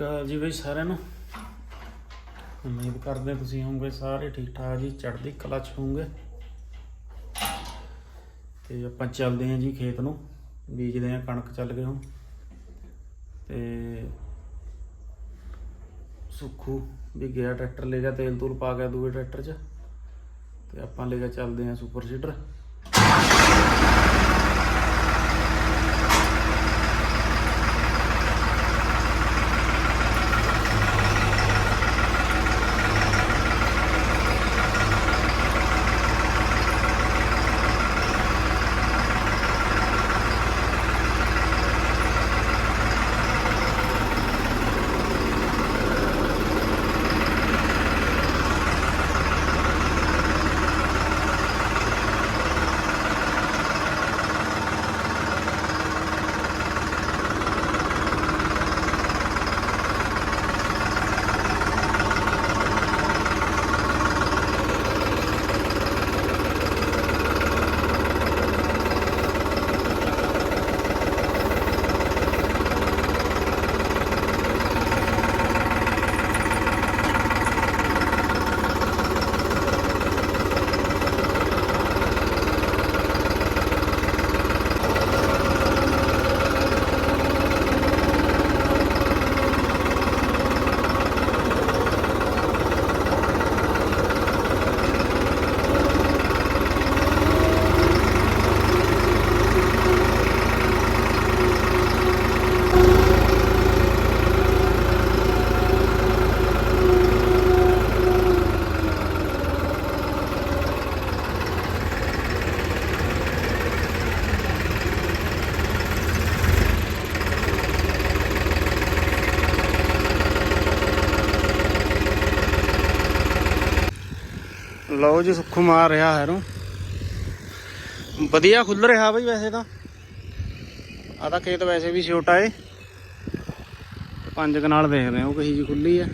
ਅਕਾਲ ਜੀ ਬਈ ਸਾਰਿਆਂ ਨੂੰ। ਉਮੀਦ ਕਰਦੇ ਤੁਸੀਂ ਹੋਵੋਗੇ ਸਾਰੇ ਠੀਕ ਠਾਕ ਜੀ, ਚੜ੍ਹਦੀ ਕਲਾ ਚ ਹੋਵੋਗੇ। ਤੇ ਆਪਾਂ ਚੱਲਦੇ ਹਾਂ ਜੀ ਖੇਤ ਨੂੰ, ਬੀਜਦੇ ਹਾਂ ਕਣਕ ਚੱਲ ਗਏ ਹੁਣ। ਤੇ ਸੁੱਖੂ ਵੀ ਗਿਆ ਟਰੈਕਟਰ ਲੈ ਗਿਆ, ਤੇਲ ਤੂਲ ਪਾ ਗਿਆ ਦੂਏ ਟਰੈਕਟਰ 'ਚ। ਤੇ ਆਪਾਂ ਲੈ ਕੇ ਚੱਲਦੇ ਹਾਂ ਸੁਪਰ ਸੀਡਰ। ਲਓ ਜੀ, ਸੁੱਖੂ ਮਾਰ ਰਿਹਾ ਹੈ ਨੂੰ ਵਧੀਆ ਖੁੱਲ ਰਿਹਾ ਬਈ ਵੈਸੇ ਤਾਂ। ਆ ਤਾਂ ਖੇਤ ਵੈਸੇ ਵੀ ਛੋਟਾ ਏ। ਪੰਜ ਕਨਾਲ ਦੇਖਦੇ ਹਾਂ ਉਹ ਕਹੀ ਜੀ ਖੁੱਲੀ ਹੈ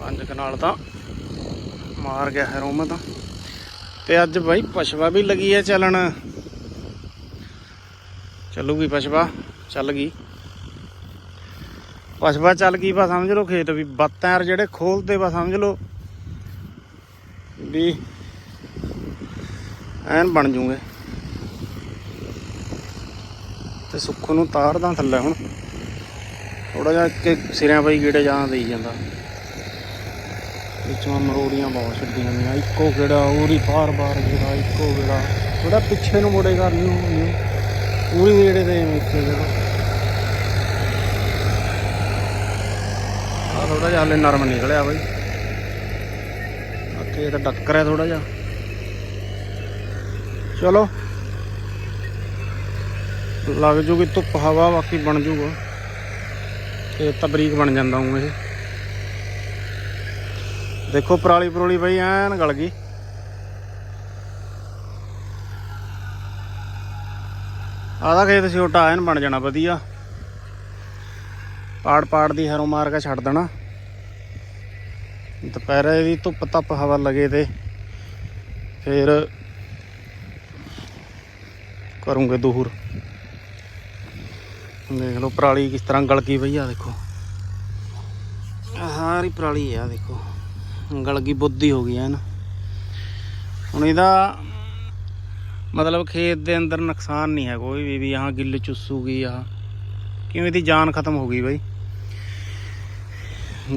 ਪੰਜ ਕਨਾਲ ਤਾਂ ਮਾਰ ਗਿਆ ਹੈ ਰੋਮ ਤਾਂ। ਤੇ ਅੱਜ ਬਾਈ ਪਸ਼ਵਾ ਵੀ ਲੱਗੀ ਹੈ ਚੱਲਣ। ਚੱਲੂਗੀ ਪਸ਼ਵਾ, ਚੱਲ ਗਈ। ਪਸ਼ਵਾ ਚੱਲ ਗਈ ਬਾ ਸਮਝ ਲਓ ਖੇਤ ਵੀ। ਬੱਤੈਰ ਜਿਹੜੇ ਖੋਲਦੇ ਬਾ ਸਮਝ ਲਓ। ਵੀ ਐਨ ਬਣ ਜੂਗੇ। ਤੇ ਸੁੱਖ ਨੂੰ ਤਾਰਦਾ ਥੱਲੇ ਹੁਣ। ਥੋੜਾ ਜਿਹਾ ਕਿ ਸਿਰਿਆਂ ਪਈ ਗੇੜੇ ਜਾਂ ਦੇਈ ਜਾਂਦਾ। ਵਿੱਚੋਂ ਮਰੋੜੀਆਂ ਬਹੁਤ ਛੱਡੀਆਂ ਨੇ ਇੱਕੋ ਗੇੜਾ, ਉਹਦੀ ਬਾਰ ਬਾਰ ਗੇੜਾ, ਇੱਕੋ ਗੇੜਾ। ਥੋੜਾ ਪਿੱਛੇ ਨੂੰ ਮੁੜੇ ਕਰ ਨੂੰ ਪੂਰੀ ਗੇੜੇ ਦੇ ਇੱਥੇ ਜਿਹੜਾ ਆ ਥੋੜਾ ਜਿਹਾ ਹਲੇ ਨਰਮ ਨਿਕਲਿਆ ਬਈ। ਅੱਗੇ ਤਾਂ ਡੱਕਰ ਹੈ ਥੋੜਾ ਜਿਹਾ। ਚਲੋ। ਲੱਗ ਜੂਗੀ ਧੁੱਪ, ਹਵਾ ਬਾਕੀ ਬਣ ਜੂਗਾ। ਤੇ ਤਾਂ ਬਰੀਕ ਬਣ ਜਾਂਦਾ ਹੂੰ ਇਹ। ਦੇਖੋ ਪਰਾਲੀ ਪਰੋਲੀ ਬਈ ਐਨ ਗਲ ਗਈ। ਆਦਾ ਖੇਤ ਛੋਟਾ ਐਨ ਬਣ ਜਾਣਾ, ਵਧੀਆ। ਪਾੜ ਪਾੜ ਦੀ ਹਰੋਂ ਮਾਰ ਕੇ ਛੱਡ ਦੇਣਾ। ਦੁਪਹਿਰੇ ਦੀ ਧੁੱਪ ਧੱਪ ਹਵਾ ਲਗੇ ਤੇ ਫਿਰ ਕਰੂੰਗੇ ਦੂਰ। ਦੇਖ ਲਓ ਪਰਾਲੀ ਕਿਸ ਤਰ੍ਹਾਂ ਗਲ ਗਈ ਬਈ ਆ, ਦੇਖੋ। ਸਾਰੀ ਪਰਾਲੀ ਆ, ਦੇਖੋ। ਗਲਗੀ ਬੁੱਧੀ ਹੋ ਗਈ ਐ ਨਾ ਹੁਣ ਇਹਦਾ ਮਤਲਬ ਖੇਤ ਦੇ ਅੰਦਰ ਨੁਕਸਾਨ ਨਹੀਂ ਹੈ ਕੋਈ ਵੀ ਵੀ ਆਹ ਗਿੱਲ ਚੁੱਸੂਗੀ ਆ ਕਿਵੇਂ ਇਹਦੀ ਜਾਨ ਖਤਮ ਹੋ ਗਈ ਬਈ?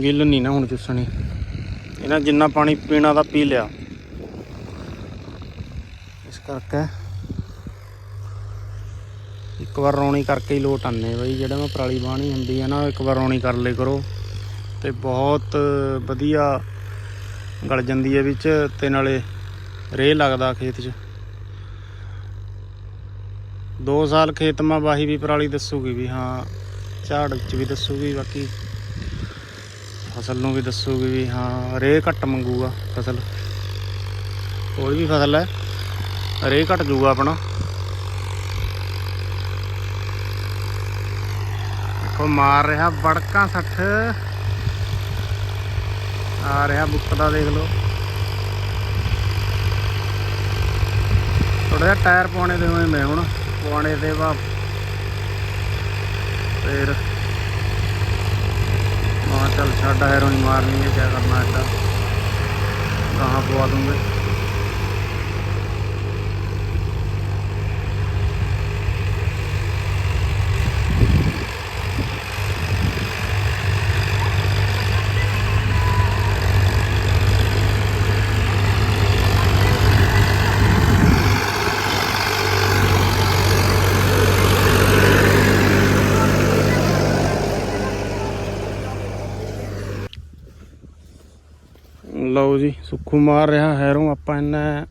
ਗਿੱਲ ਨਹੀਂ ਨਾ ਹੁਣ ਚੁੱਸਣੀ। ਇਹਨਾਂ ਜਿੰਨਾ ਪਾਣੀ ਪੀਣਾ ਦਾ ਪੀ ਲਿਆ। ਇਸ ਕਰਕੇ ਇੱਕ ਵਾਰ ਰੌਣੀ ਕਰਕੇ ਹੀ ਲੋਟ ਆਨੇ ਬਈ, ਜਿਹੜਾ ਮੈਂ ਪਰਾਲੀ ਬਾਣੀ ਹੁੰਦੀ ਹੈ ਨਾ, ਇੱਕ ਵਾਰ ਰੌਣੀ ਕਰ ਲੇ ਕਰੋ। ਤੇ ਬਹੁਤ ਵਧੀਆ ਗਲ ਜਾਂਦੀ ਹੈ ਵਿੱਚ ਤੇ ਨਾਲੇ ਰੇਹ ਲੱਗਦਾ ਖੇਤ 'ਚ। 2 ਸਾਲ ਖੇਤ ਮਾ ਵਾਹੀ ਵੀ ਪਰਾਲੀ ਦੱਸੂਗੀ ਵੀ ਹਾਂ, ਝਾੜ 'ਚ ਵੀ ਦੱਸੂਗੀ, ਬਾਕੀ ਫਸਲ ਨੂੰ ਵੀ ਦੱਸੂਗੀ ਵੀ ਹਾਂ ਰੇਹ ਘੱਟ ਮੰਗੂਗਾ ਫਸਲ। ਕੋਈ ਵੀ ਫਸਲ ਹੈ ਰੇਹ ਘੱਟ ਜੂਗਾ ਆਪਣਾ। ਦੇਖੋ, ਮਾਰ ਰਿਹਾ ਬੜਕਾ 60 ਆ ਰਿਹਾ ਬੁੱਕਦਾ ਦੇਖ ਲਓ। ਥੋੜਾ ਜਿਹਾ ਟਾਇਰ ਪਾਉਣੇ ਦੇ ਹੋਏ ਮੈਂ ਹੁਣ ਪਾਉਣੇ ਤੇ ਵਾ ਫੇਰ ਮਾ ਚੱਲ ਛੱਡ ਹੈਰੋਂ ਹੀ ਮਾਰਨੀ ਹੈ ਕਿਆ ਕਰਨਾ ਐਡਾ ਕਹਾਂ ਪਵਾ ਲਓ ਜੀ, ਸੁੱਖੂ ਮਾਰ ਰਿਹਾ ਹੈਰੋਂ, ਆਪਾਂ ਇਹਨਾਂ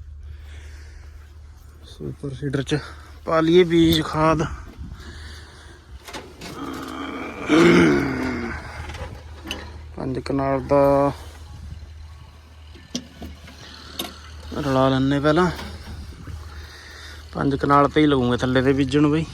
ਸੁਪਰ ਸੀਡਰ ਚ ਪਾ ਲਈਏ ਬੀਜ ਖਾਦ। ਪੰਜ ਕਨਾਲ ਦਾ ਰਲਾ ਲੈਣੇ ਪਹਿਲਾਂ। ਪੰਜ ਕਨਾਲ ਤੇ ਹੀ ਲਗੂਗੇ ਥੱਲੇ ਤੇ ਬੀਜਣ ਬਈ।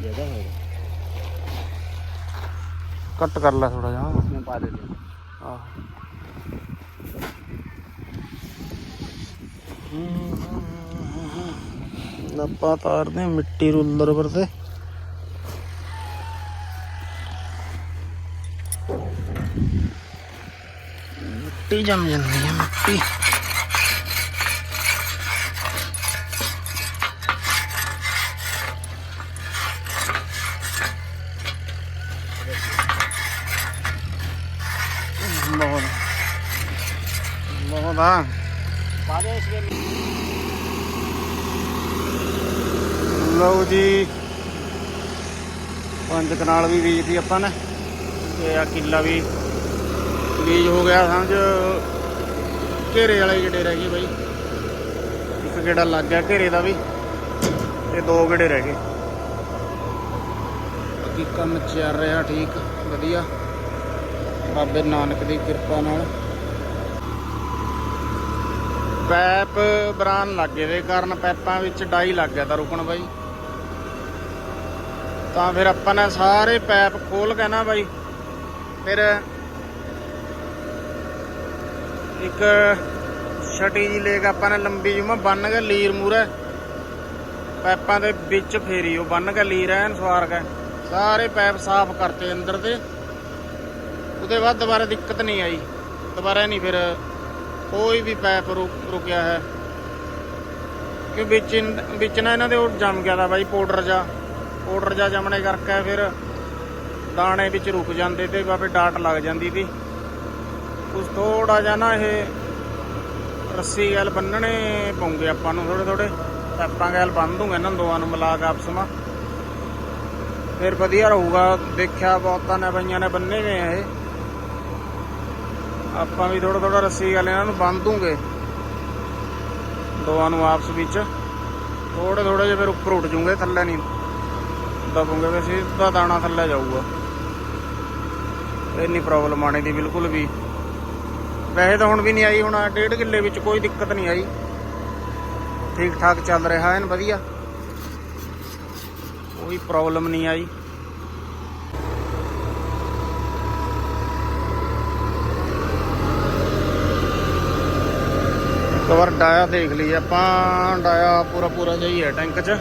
ਜ਼ਿਆਦਾ ਕੱਟ ਕਰ ਲੈ ਥੋੜਾ ਜਿਹਾ। ਮੈਂ ਪਾ ਦੇ ਦੇ ਆਹ। ਨੱਪਾ ਤਾਰਦੇ ਆ ਮਿੱਟੀ ਰੂਲਰ ਪਰ ਤੇ ਮਿੱਟੀ ਜੰਮ ਜਾਂਦੀ ਹੈ ਮਿੱਟੀ। da. ਲਓ ਜੀ, ਪੰਜ ਕਨਾਲ ਵੀ ਬੀਜਤੀ ਆਪਾਂ ਨੇ। ਤੇ ਆ ਕਿੱਲਾ ਵੀ ਬੀਜ ਹੋ ਗਿਆ ਸਮਝ। ਘੇਰੇ ਵਾਲੇ ਗੇੜੇ ਰਹਿ ਗਏ ਬਾਈ। ਇੱਕ ਗੇੜਾ ਲੱਗ ਗਿਆ ਘੇਰੇ ਦਾ ਵੀ ਤੇ ਦੋ ਗੇੜੇ ਰਹਿ ਗਏ। ਬਾਕੀ ਕੰਮ ਚੱਲ ਰਿਹਾ ਠੀਕ, ਵਧੀਆ। ਬਾਬੇ ਨਾਨਕ ਦੀ ਕਿਰਪਾ ਨਾਲ। ਪੈਪ ਬਰਾਨ ਗਏ ਦੇ ਕਾਰਨ ਪੈਪਾਂ ਵਿੱਚ ਡਾਈ ਲੱਗ ਗਿਆ ਤਾਂ ਰੁਕਣ ਬਾਈ। ਤਾਂ ਫਿਰ ਆਪਾਂ ਨੇ ਸਾਰੇ ਪੈਪ ਖੋਲ ਕੇ ਨਾ ਬਾਈ। ਫਿਰ ਇੱਕ ਛਟੀ ਜੀ ਲੈ ਕੇ ਆਪਾਂ ਨੇ ਲੰਬੀ ਜੁਮਾ ਬੰਨ ਕੇ ਲੀਰ ਮੂਰੇ ਪੈਪਾਂ ਦੇ ਵਿੱਚ ਫੇਰੀ, ਉਹ ਬੰਨ ਕੇ ਲੀਰ, ਐਨ ਸਵਾਰ ਕੇ ਸਾਰੇ ਪੈਪ ਸਾਫ਼ ਕਰਤੇ ਅੰਦਰ ਦੇ। ਉਹਦੇ ਬਾਅਦ ਦੁਬਾਰਾ ਦਿੱਕਤ ਨਹੀਂ ਆਈ। ਦੁਬਾਰਾ ਨਹੀਂ ਫਿਰ ਕੋਈ ਵੀ ਪੈਪ ਰੁਕ- ਰੁਕਿਆ ਹੈ। ਕਿ ਵਿੱਚ ਵਿੱਚ ਨਾ ਇਹਨਾਂ ਦੇ ਉਹ ਜੰਮ ਗਿਆ ਦਾ ਬਾਈ ਪਾਊਡਰ ਜਾ। ਪਾਊਡਰ ਜਾ ਜੰਮਣੇ ਕਰਕੇ ਫਿਰ ਦਾਣੇ ਵਿੱਚ ਰੁਕ ਜਾਂਦੇ ਤੇ ਬਾਬੇ ਡਾਟ ਲੱਗ ਜਾਂਦੀ ਤੀ। ਉਸ ਥੋੜਾ ਜਿਹਾ ਨਾ ਇਹ ਰੱਸੀ ਗੈਲ ਬੰਨਣੇ ਪਉਂਗੇ ਆਪਾਂ ਨੂੰ ਥੋੜੇ ਥੋੜੇ ਪੈਪਾਂ ਗੈਲ ਬੰਨ ਦੂੰਗੇ ਇਹਨਾਂ ਦੋਵਾਂ ਨੂੰ ਮਿਲਾ ਕੇ ਆਪਸ ਵਿੱਚ। ਫਿਰ ਵਧੀਆ ਰਹੂਗਾ, ਦੇਖਿਆ ਬਹੁਤਾਂ ਨੇ ਬਈਆਂ ਨੇ ਬੰਨੇ ਹੋਏ ਆ ਇਹ। ਆਪਾਂ ਵੀ ਥੋੜਾ ਥੋੜਾ ਰੱਸੀ ਗੈਲ ਇਹਨਾਂ ਨੂੰ ਬੰਨ ਦੂੰਗੇ। ਦੋਵਾਂ ਨੂੰ ਆਪਸ ਵਿੱਚ। ਥੋੜੇ ਥੋੜੇ ਜਿਹਾ ਫਿਰ ਉੱਪਰ ਉੱਠ ਜੂਗੇ, ਥੱਲੇ ਨਹੀਂ ਦਬੂਗੇ ਫਿਰ ਸਿੱਧਾ ਦਾਣਾ ਥੱਲੇ ਜਾਊਗਾ। ਇੰਨੀ ਪ੍ਰੋਬਲਮ ਆਣੇ ਦੀ ਬਿਲਕੁਲ ਵੀ। ਵੈਸੇ ਤਾਂ ਹੁਣ ਵੀ ਨਹੀਂ ਆਈ, ਹੁਣ ਆਹ ਡੇਢ ਕਿੱਲੇ ਵਿੱਚ ਕੋਈ ਦਿੱਕਤ ਨਹੀਂ ਆਈ। ਠੀਕ ਠਾਕ ਚੱਲ ਰਿਹਾ, ਐਨ ਵਧੀਆ। ਕੋਈ ਪ੍ਰੋਬਲਮ ਨਹੀਂ ਆਈ। ਇੱਕ ਵਾਰ ਡਾਇਆ ਦੇਖ ਲਈ, ਆਪਾਂ ਡਾਇਆ ਪੂਰਾ ਪੂਰਾ ਜਿਹਾ ਹੈ ਟੈਂਕ 'ਚ।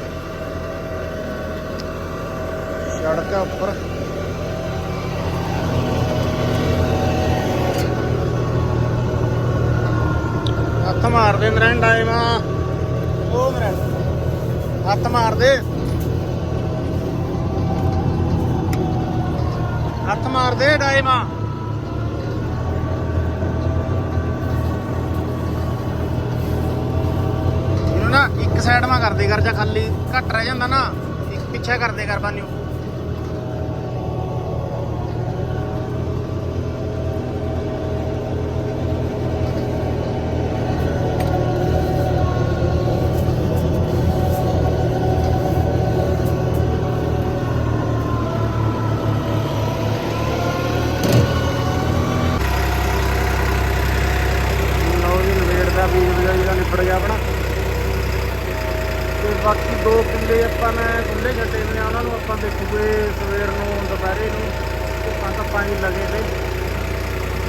ਸੜਕ ਉੱਪਰ। ਹੱਥ ਮਾਰ ਦੇ ਨਰੈਣ ਡਾਏ ਮਾ ਉਹ ਨਰੈਣ ਹੱਥ ਮਾਰ ਦੇ। ਹੱਥ ਮਾਰ ਦੇ ਡਾਏ ਮਾ ਇੱਕ ਸਾਈਡ ਮਾ ਕਰਦੇ ਕਰ ਜਾਂ ਖਾਲੀ ਘੱਟ ਰਹਿ ਜਾਂਦਾ ਨਾ, ਇੱਕ ਪਿੱਛੇ ਕਰਦੇ ਕਰ ਬਾਨਿਓ ਲਓ ਜੀ ਨਵੇੜ ਦਾ ਬੀਜ ਬਜਾਈ ਦਾ ਨਿਬੜ ਗਿਆ ਆਪਣਾ ਤੇ ਬਾਕੀ ਦੋ ਕਿੱਲੇ ਆਪਾਂ ਨੇ ਖੁੱਲੇ ਛੱਡੇ ਨੇ, ਉਹਨਾਂ ਨੂੰ ਆਪਾਂ ਦੇਖੂਗੇ ਸਵੇਰ ਨੂੰ, ਦੁਪਹਿਰੇ ਨੂੰ ਧੁੱਪਾਂ ਧੱਪਾਂ ਹੀ ਲੱਗੇ ਤੇ।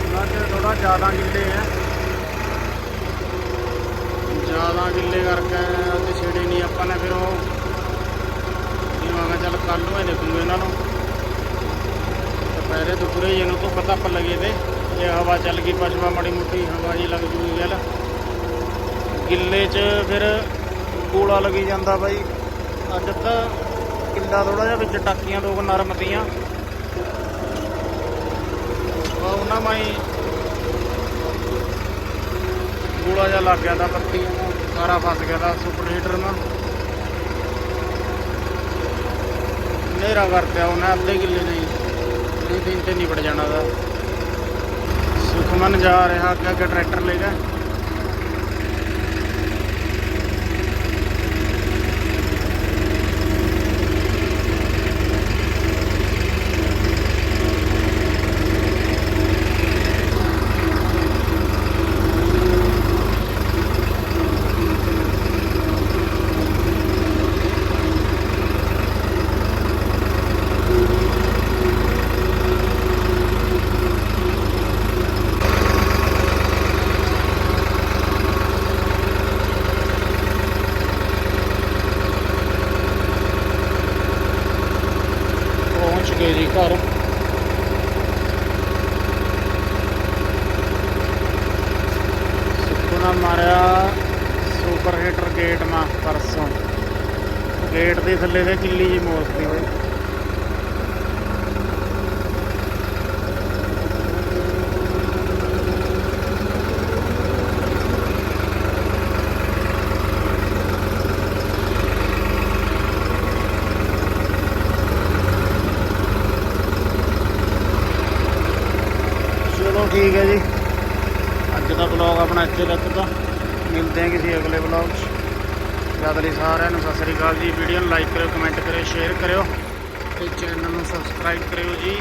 ਉਹਨਾਂ 'ਚ ਥੋੜਾ ਜ਼ਿਆਦਾ ਗਿੱਲੇ ਆ। ਜ਼ਿਆਦਾ ਗਿੱਲੇ ਕਰਕੇ ਅੱਜ ਛੇੜੇ ਨਹੀਂ ਆਪਾਂ ਨੇ, ਫਿਰ ਉਹ ਜਿਵੇਂ ਚੱਲ ਕੱਲ ਨੂੰ ਹੀ ਦੇਖੂਗੇ ਇਹਨਾਂ ਨੂੰ। ਦੁਪਹਿਰੇ ਦੁਪਹਿਰੇ ਜਿਹਨੂੰ ਧੁੱਪ ਧੱਪ ਲੱਗੇ ਤੇ, ਜੇ ਹਵਾ ਚੱਲ ਗਈ ਪਸ਼ਵਾ ਮਾੜੀ ਮੁੱਟੀ ਹਵਾ ਜੀ ਲੱਗ ਜੂਗੀ ਗੱਲ। ਗਿੱਲੇ 'ਚ ਫਿਰ ਗੋਲਾ ਲੱਗੀ ਜਾਂਦਾ ਬਾਈ। ਅੱਜ ਤਾਂ ਕਿੱਲਾ ਥੋੜਾ ਜਿਹਾ ਵਿੱਚ ਟਾਕੀਆਂ ਦੋ ਕੁ ਨਰਮ ਤੀਆਂ ਉਹ ਉਹਨਾਂ ਮਾਈ ਗੋਲਾ ਜਿਹਾ ਲੱਗ ਗਿਆ ਤਾਂ ਪੱਤੀ। ਸਾਰਾ ਫਸ ਗਿਆ ਤਾਂ ਸੁਪਰ ਹੀਟਰ ਨਾਲ ਨੇਰਾ ਵਰਤਿਆ ਉਹਨੇ ਅੱਧੇ ਕਿੱਲੇ ਨਹੀਂ ਨਹੀਂ ਦਿਨ ਤੇ ਨਿਬੜ ਜਾਣਾ ਦਾ ਸੁਖਮਨ ਜਾ ਰਿਹਾ, ਅੱਗੇ ਅੱਗੇ ਟਰੈਕਟਰ ਲੈ ਕੇ ਪਹੁੰਚ ਗਏ ਜੀ ਘਰ ਸੁਪਨਾ ਮਾਰਿਆ ਸੁਪਰ ਹੀਟਰ ਗੇਟ ਮਾ ਪਰਸੋਂ। ਗੇਟ ਦੇ ਥੱਲੇ ਦੇ ਕਿੱਲੀ ਜੀ ਮੋਸਤੀ ਬਈ। ਚਲੋ ਠੀਕ ਹੈ ਜੀ। ਅੱਜ ਦਾ ਬਲੌਗ ਆਪਣਾ ਇੱਥੇ ਤੱਕ ਦਾ ਮਿਲਦੇ ਹਾਂ ਕਿਸੇ ਅਗਲੇ ਬਲੌਗ 'ਚ। ਜਦ ਲਈ ਸਾਰਿਆਂ ਨੂੰ ਸਤਿ ਸ੍ਰੀ ਅਕਾਲ ਜੀ। ਵੀਡੀਓ ਨੂੰ ਲਾਈਕ ਕਰਿਓ ਕਮੈਂਟ ਕਰਿਓ ਸ਼ੇਅਰ ਕਰਿਓ। ਤੇ ਚੈਨਲ ਨੂੰ ਸਬਸਕ੍ਰਾਈਬ ਕਰਿਓ ਜੀ।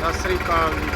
ਸਤਿ ਸ੍ਰੀ ਅਕਾਲ ਜੀ।